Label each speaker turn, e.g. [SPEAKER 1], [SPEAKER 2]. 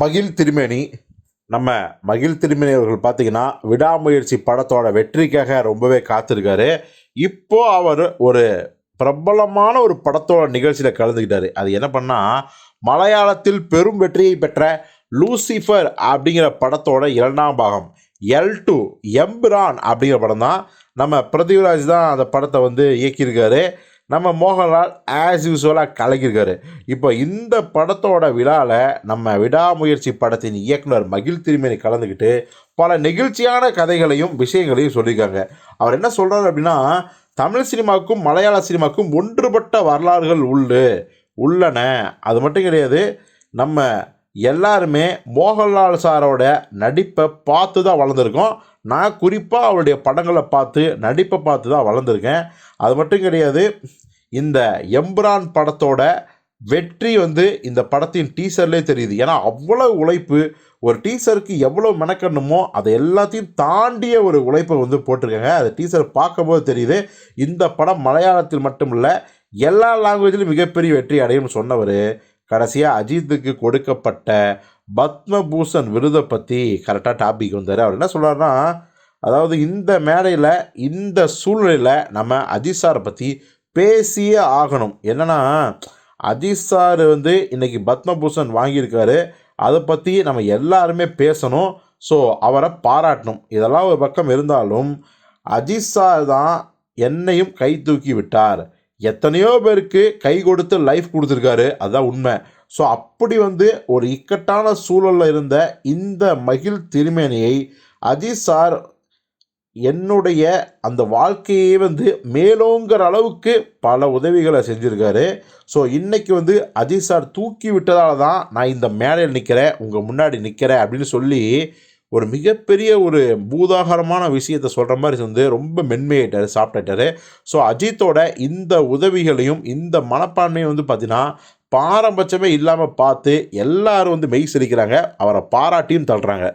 [SPEAKER 1] மகிழ் திருமேனி. நம்ம மகிழ் திருமேனி அவர்கள் பார்த்தீங்கன்னா விடாமுயற்சி படத்தோட வெற்றிக்காக ரொம்பவே காத்திருக்காரு. இப்போ அவர் ஒரு பிரபலமான ஒரு படத்தோட நிகழ்ச்சியில் கலந்துக்கிட்டாரு. அது என்ன பண்ணால் மலையாளத்தில் பெரும் வெற்றியை பெற்ற லூசிஃபர் அப்படிங்கிற படத்தோட இரண்டாம் பாகம் எல் டூ எம்பிரான் அப்படிங்கிற படம் தான் நம்ம பிருத்திவிராஜ் தான் அந்த படத்தை வந்து இயக்கியிருக்காரு. நம்ம மோகன்லால் ஆஸ் யூஸ்வலாக கலக்கியிருக்காரு. இப்போ இந்த படத்தோட விழாவில் நம்ம விடாமுயற்சி படத்தின் இயக்குனர் மகிழ் திருமேனி கலந்துக்கிட்டு பல நெகிழ்ச்சியான கதைகளையும் விஷயங்களையும் சொல்லியிருக்காங்க. அவர் என்ன சொல்கிறார் அப்படின்னா தமிழ் சினிமாவுக்கும் மலையாள சினிமாவுக்கும் ஒன்றுபட்ட வரலாறுகள் உண்டு உள்ளன. அது மட்டும் கிடையாது நம்ம எல்லாருமே மோகன்லால் சாரோட நடிப்பை பார்த்து தான் வளர்ந்துருக்கோம். நான் குறிப்பாக அவருடைய படங்களை பார்த்து நடிப்பை பார்த்து தான் வளர்ந்துருக்கேன். அது மட்டும் கிடையாது இந்த எம்பிரான் படத்தோட வெற்றி வந்து இந்த படத்தின் டீசர்லேயே தெரியுது. ஏன்னா அவ்வளோ உழைப்பு ஒரு டீசருக்கு எவ்வளோ மெனக்கணுமோ அதை எல்லாத்தையும் தாண்டிய ஒரு உழைப்பை வந்து போட்டிருக்காங்க. அந்த டீசர் பார்க்கும்போது தெரியுது இந்த படம் மலையாளத்தில் மட்டும் இல்லை எல்லா லாங்குவேஜ்லையும் மிகப்பெரிய வெற்றி அடையும்னு சொன்னவர். கடைசியாக அஜித்துக்கு கொடுக்கப்பட்ட பத்மபூஷன் விருதை பற்றி கரெக்டாக டாபிக் வந்தார். அவர் என்ன சொல்கிறாருன்னா அதாவது இந்த மேடையில் இந்த சூழ்நிலையில் நம்ம அஜித் சாரை பற்றி பேசியே ஆகணும். என்னன்னா அஜித் சார் வந்து இன்றைக்கி பத்மபூஷன் வாங்கியிருக்காரு. அதை பற்றி நம்ம எல்லாருமே பேசணும். ஸோ அவரை பாராட்டணும். இதெல்லாம் ஒரு பக்கம் இருந்தாலும் அஜித் சார் தான் என்னையும் கை தூக்கி விட்டார். எத்தனையோ பேருக்கு கை கொடுத்து லைஃப் கொடுத்துருக்காரு. அதுதான் உண்மை. ஸோ அப்படி வந்து ஒரு இக்கட்டான சூழலில் இருந்த இந்த மகிழ் திருமேனியை அஜித் சார் என்னுடைய அந்த வாழ்க்கையே வந்து மேலோங்கிற அளவுக்கு பல உதவிகளை செஞ்சுருக்காரு. ஸோ இன்றைக்கி வந்து அஜித் சார் தூக்கி விட்டதால தான் நான் இந்த மேடையில் நிற்கிறேன் உங்கள் முன்னாடி நிற்கிறேன் அப்படின்னு சொல்லி ஒரு மிகப்பெரிய ஒரு பூதாகரமான விஷயத்தை சொல்கிற மாதிரி வந்து ரொம்ப மென்மையாயிட்டார் சாப்பிட்டாரு ஸோ அஜித்தோட இந்த உதவிகளையும் இந்த மனப்பான்மையும் வந்து பார்த்தீங்கன்னா பாரபட்சமே இல்லாமல் பார்த்து எல்லாரும் வந்து மெய் சிரிக்கிறாங்க. அவரை பாராட்டியும் தள்ளுறாங்க.